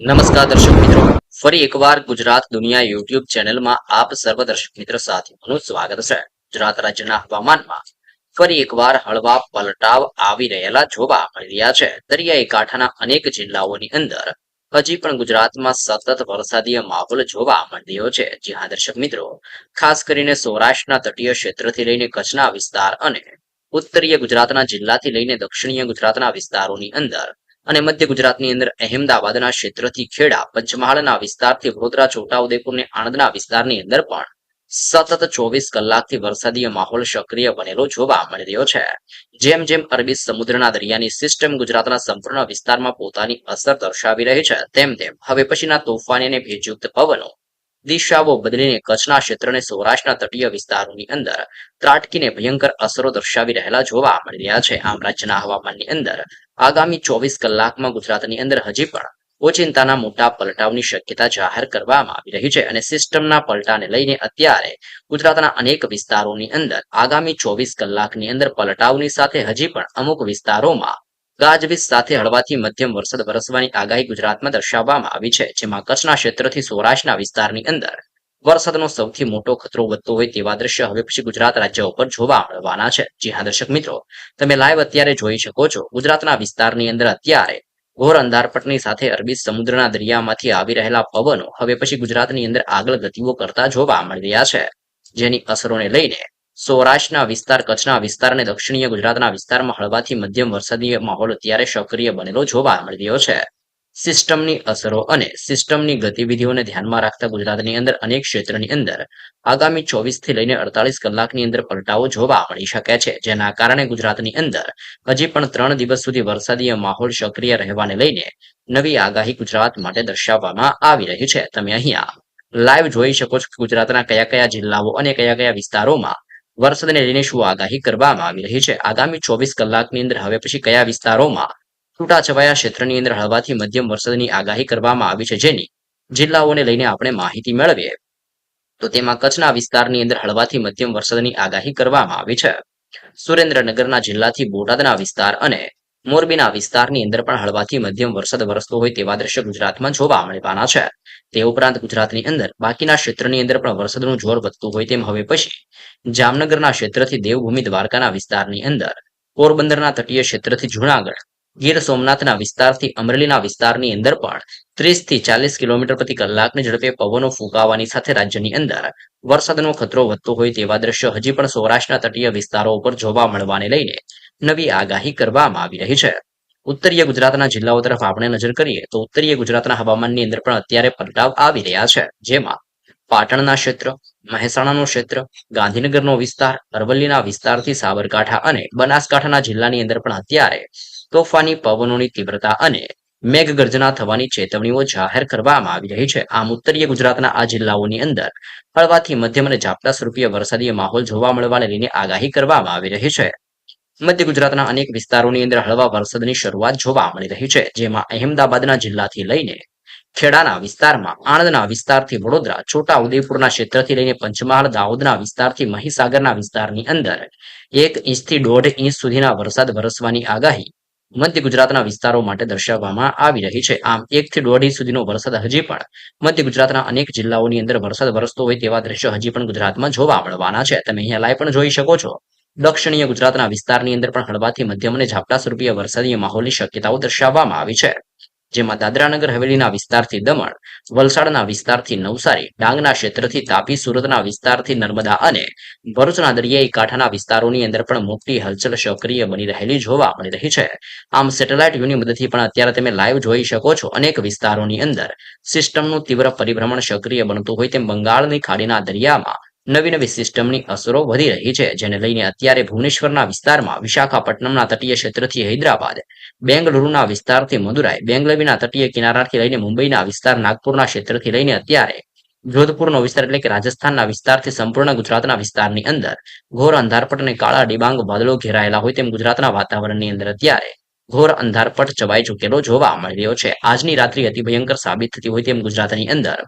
નમસ્કાર દર્શક મિત્રો. ફરી એકવાર ગુજરાત દુનિયા યુટ્યુબ ચેનલમાં આપ સર્વ દર્શક મિત્ર સાથીઓનું સ્વાગત છે. ગુજરાત રાજ્યના હવામાનમાં ફરી એકવાર હળવા પલટાવ આવી રહેલા જોવા મળી રહ્યા છે. દરિયાઈ કાંઠાના અનેક જિલ્લાઓની અંદર હજી પણ ગુજરાતમાં સતત વરસાદીય માહોલ જોવા મળી રહ્યો છે. જી હા, દર્શક મિત્રો. ખાસ કરીને સૌરાષ્ટ્રના તટીય ક્ષેત્રથી લઈને કચ્છના વિસ્તાર અને ઉત્તરીય ગુજરાતના જિલ્લાથી લઈને દક્ષિણીય ગુજરાતના વિસ્તારોની અંદર અને મધ્ય ગુજરાતની અંદર અહેમદાબાદના ક્ષેત્રથી ખેડા, પંચમહાલના વિસ્તારથી વડોદરા છોટાઉદેપુર અને આણંદના વિસ્તારની અંદર પણ સતત ચોવીસ કલાકથી વરસાદીય માહોલ સક્રિય બનેલો જોવા મળી રહ્યો છે. જેમ જેમ અરબી સમુદ્રના દરિયાની સિસ્ટમ ગુજરાતના સંપૂર્ણ વિસ્તારમાં પોતાની અસર દર્શાવી રહી છે, તેમ તેમ હવે પછીના તોફાની અને ભેજયુક્ત પવનો, દિશાઓ બદલીને કચ્છના ક્ષેત્રને સૌરાષ્ટ્રના તટીય વિસ્તારોની અંદર ત્રાટકીને ભયંકર અસરો દર્શાવી રહેલા જોવા મળી રહ્યા છે. આમ રાજ્યના હવામાનની અંદર આગામી ચોવીસ કલાકમાં ગુજરાતની અંદર હજી પણ ઓચિંતાના મોટા પલટાવની શક્યતા જાહેર કરવામાં આવી રહી છે અને સિસ્ટમના પલટાને લઈને અત્યારે ગુજરાતના અનેક વિસ્તારોની અંદર આગામી ચોવીસ કલાકની અંદર પલટાવની સાથે હજી પણ અમુક વિસ્તારોમાં ગાજવીજ સાથે હળવાથી મધ્યમ વરસાદ વરસવાની આગાહી ગુજરાતમાં દર્શાવવામાં આવી છે, જેમાં કચ્છના ક્ષેત્રથી સૌરાષ્ટ્રના વિસ્તારની અંદર વરસાદનો સૌથી મોટો ખતરો વધતો હોય તેવા દ્રશ્ય હવે પછી ગુજરાત રાજ્ય ઉપર જોવા મળવાના છે. જી હા, દર્શક મિત્રો, તમે લાઈવ અત્યારે જોઈ શકો છો. ગુજરાતના વિસ્તારની અંદર અત્યારે ઘોર અંધારપટની સાથે અરબી સમુદ્રના દરિયામાંથી આવી રહેલા પવનો હવે પછી ગુજરાતની અંદર આગળ ગતિઓ કરતા જોવા મળી રહ્યા છે. જેની અસરોને લઈને સૌરાષ્ટ્રના વિસ્તાર, કચ્છના વિસ્તાર અને દક્ષિણીય ગુજરાતના વિસ્તારમાં હળવાથી મધ્યમ વરસાદી માહોલ અત્યારે સક્રિય બનેલો જોવા મળી રહ્યો છે. સિસ્ટમની અસરો અને સિસ્ટમની ગતિવિધિઓને ધ્યાનમાં રાખતા ગુજરાતની અંદર અનેક ક્ષેત્રની અંદર આગામી ચોવીસથી લઈને અડતાલીસ કલાકની અંદર પલટાઓ જોવા મળી શકે છે. જેના કારણે ગુજરાતની અંદર હજી પણ ત્રણ દિવસ સુધી વરસાદીય માહોલ સક્રિય રહેવાને લઈને નવી આગાહી ગુજરાત માટે દર્શાવવામાં આવી રહી છે. તમે અહીંયા લાઈવ જોઈ શકો છો ગુજરાતના કયા કયા જિલ્લાઓ અને કયા કયા વિસ્તારોમાં વરસાદને લઈને શું આગાહી કરવામાં આવી રહી છે. આગામી ચોવીસ કલાકની અંદર હવે પછી કયા વિસ્તારોમાં છૂટાછવાયા ક્ષેત્રની અંદર હળવાથી મધ્યમ વરસાદની આગાહી કરવામાં આવી છે, જેની જિલ્લાઓને લઈને આપણે માહિતી મેળવીએ. તો તેમાં કચ્છના વિસ્તારની અંદર હળવાથી મધ્યમ વરસાદની આગાહી કરવામાં આવી છે. સુરેન્દ્રનગરના જિલ્લાથી બોટાદના વિસ્તાર અને મોરબીના વિસ્તારની અંદર પણ હળવાથી મધ્યમ વરસાદ વરસતો હોય તેવા દ્રશ્ય ગુજરાતમાં જોવા મળવાના છે. તે ઉપરાંત ગુજરાતની અંદર બાકીના ક્ષેત્રની અંદર પણ વરસાદનું જોર વધતું હોય તેમ હવે પછી જામનગરના ક્ષેત્રથી દેવભૂમિ દ્વારકાના વિસ્તારની અંદર પોરબંદરના તટીય ક્ષેત્રથી જુનાગઢ ગીર સોમનાથના વિસ્તારથી અમરેલીના વિસ્તારની અંદર પણ ત્રીસથી ચાલીસ કિલોમીટર પ્રતિ કલાકની ઝડપે પવનો ફૂંકાવાની સાથે રાજ્યની અંદર વરસાદનો ખતરો વધતો હોય તેવા દ્રશ્યો હજી પણ સૌરાષ્ટ્રના તટીય વિસ્તારો ઉપર જોવા મળવાને લઈને નવી આગાહી કરવામાં આવી રહી છે. ઉત્તરીય ગુજરાતના જિલ્લાઓ તરફ આપણે નજર કરીએ તો ઉત્તરીય ગુજરાતના હવામાનની અંદર પણ અત્યારે પલટાવ આવી રહ્યા છે. જેમાં પાટણના ક્ષેત્ર, મહેસાણાનું ક્ષેત્ર, ગાંધીનગરનો વિસ્તાર, અરવલ્લીના વિસ્તારથી સાબરકાંઠા અને બનાસકાંઠાના જિલ્લાની અંદર પણ અત્યારે તોફાની પવનોની તીવ્રતા અને મેઘગર્જના થવાની ચેતવણીઓ જાહેર કરવામાં આવી રહી છે. આમ ઉત્તરીય ગુજરાતના આ જિલ્લાઓની અંદર હળવાથી મધ્યમ અને ઝાપટા સ્વરૂપીય વરસાદી માહોલ જોવા મળવાને લઈને આગાહી કરવામાં આવી રહી છે. મધ્ય ગુજરાતના અનેક વિસ્તારોની અંદર હળવા વરસાદની શરૂઆત જોવા મળી રહી છે, જેમાં અહેમદાબાદના જિલ્લાથી લઈને ખેડાના વિસ્તારમાં, આણંદના વિસ્તારથી વડોદરા છોટા ઉદેપુરના ક્ષેત્રથી લઈને પંચમહાલ, દાહોદના વિસ્તારથી મહીસાગરના વિસ્તારની અંદર એક ઇંચથી દોઢ ઇંચ સુધીના વરસાદ વરસવાની આગાહી મધ્ય ગુજરાતના વિસ્તારો માટે દર્શાવવામાં આવી રહી છે. આમ, એક થી સુધીનો વરસાદ હજી પણ મધ્ય ગુજરાતના અનેક જિલ્લાઓની અંદર વરસાદ વરસતો હોય તેવા દ્રશ્યો હજી પણ ગુજરાતમાં જોવા મળવાના છે. તમે અહીંયા લાઈવ પણ જોઈ શકો છો. દક્ષિણીય ગુજરાતના વિસ્તારની અંદર પણ હળવાથી મધ્યમ અને ઝાપટા સ્વરૂપીય વરસાદીય માહોલની શક્યતાઓ દર્શાવવામાં આવી છે. જેમાં દાદરાનગર હવેલીના વિસ્તારથી દમણ, વલસાડના વિસ્તારથી નવસારી, ડાંગના ક્ષેત્રથી તાપી, સુરતના વિસ્તારથી નર્મદા અને ભરૂચના દરિયાઈ કાંઠાના વિસ્તારોની અંદર પણ મોટી હલચલ સક્રિય બની રહેલી જોવા મળી રહી છે. આમ સેટેલાઇટ વ્યૂની મદદથી પણ અત્યારે તમે લાઈવ જોઈ શકો છો અનેક વિસ્તારોની અંદર સિસ્ટમનું તીવ્ર પરિભ્રમણ સક્રિય બનતું હોય તેમ બંગાળની ખાડીના દરિયામાં નવી નવી સિસ્ટમની અસરો વધી રહી છે, જેને લઈને અત્યારે ભુવનેશ્વરના વિસ્તારમાં વિશાખાપટ્ટનમના તટીય ક્ષેત્રથી હૈદરાબાદ, બેંગલુરુના વિસ્તારથી મદુરાઈ, બેંગલવીના તટીય કિનારાથી લઈને મુંબઈના વિસ્તાર, નાગપુરના ક્ષેત્રથી લઈને અત્યારે જોધપુરનો વિસ્તાર એટલે કે રાજસ્થાનના વિસ્તારથી સંપૂર્ણ ગુજરાતના વિસ્તારની અંદર ઘોર અંધારપટ અને કાળા ડિબાંગ વાદળો ઘેરાયેલા હોય તેમ ગુજરાતના વાતાવરણની અંદર અત્યારે ઘોર અંધારપટ ચવાઈ ચૂકેલો જોવા મળી રહ્યો છે. આજની રાત્રિ અતિ ભયંકર સાબિત થતી હોય તેમ ગુજરાતની અંદર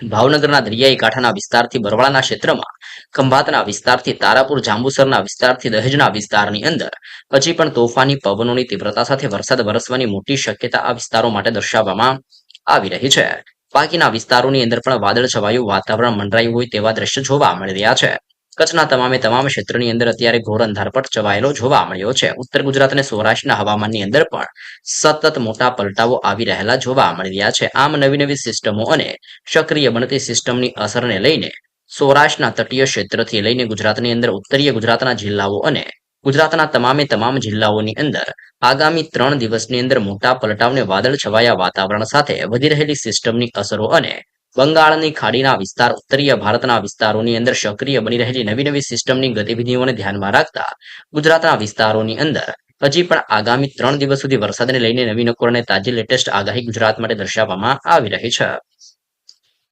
ભાવનગરના દરિયાઈ કાંઠાના વિસ્તારથી બરવાળાના ક્ષેત્રમાં, ખંભાતના વિસ્તારથી તારાપુર, જાંબુસરના વિસ્તારથી દહેજના વિસ્તારની અંદર હજી પણ તોફાની પવનોની તીવ્રતા સાથે વરસાદ વરસવાની મોટી શક્યતા આ વિસ્તારો માટે દર્શાવવામાં આવી રહી છે. બાકીના વિસ્તારોની અંદર પણ વાદળ છવાયું વાતાવરણ મંડરાયું હોય તેવા દ્રશ્ય જોવા મળી રહ્યા છે. કચ્છના તમામે તમામ ક્ષેત્રની અંદર અત્યારે ઘોર અંધારપટ છવાયેલો જોવા મળ્યો છે. ઉત્તર ગુજરાત અને સૌરાષ્ટ્રના હવામાનની અંદર પણ સતત મોટા પલટાઓ આવી રહેલા જોવા મળી રહ્યા છે. આમ નવી નવી સિસ્ટમો અને સક્રિય બનતી સિસ્ટમની અસરને લઈને સૌરાષ્ટ્રના તટીય ક્ષેત્રથી લઈને ગુજરાતની અંદર, ઉત્તરીય ગુજરાતના જિલ્લાઓ અને ગુજરાતના તમામે તમામ જિલ્લાઓની અંદર આગામી ત્રણ દિવસની અંદર મોટા પલટાવને વાદળ છવાયા વાતાવરણ સાથે વધી રહેલી સિસ્ટમની અસરો અને બંગાળની ખાડીના વિસ્તાર, ઉત્તરીય ભારતના વિસ્તારોની અંદર સક્રિય બની રહેલી નવી નવી સિસ્ટમની ગતિવિધિઓને ધ્યાનમાં રાખતા ગુજરાતના વિસ્તારોની અંદર હજી પણ આગામી ત્રણ દિવસ સુધી વરસાદને લઈને નવી નકોર અને તાજી લેટેસ્ટ આગાહી ગુજરાત માટે દર્શાવવામાં આવી રહી છે.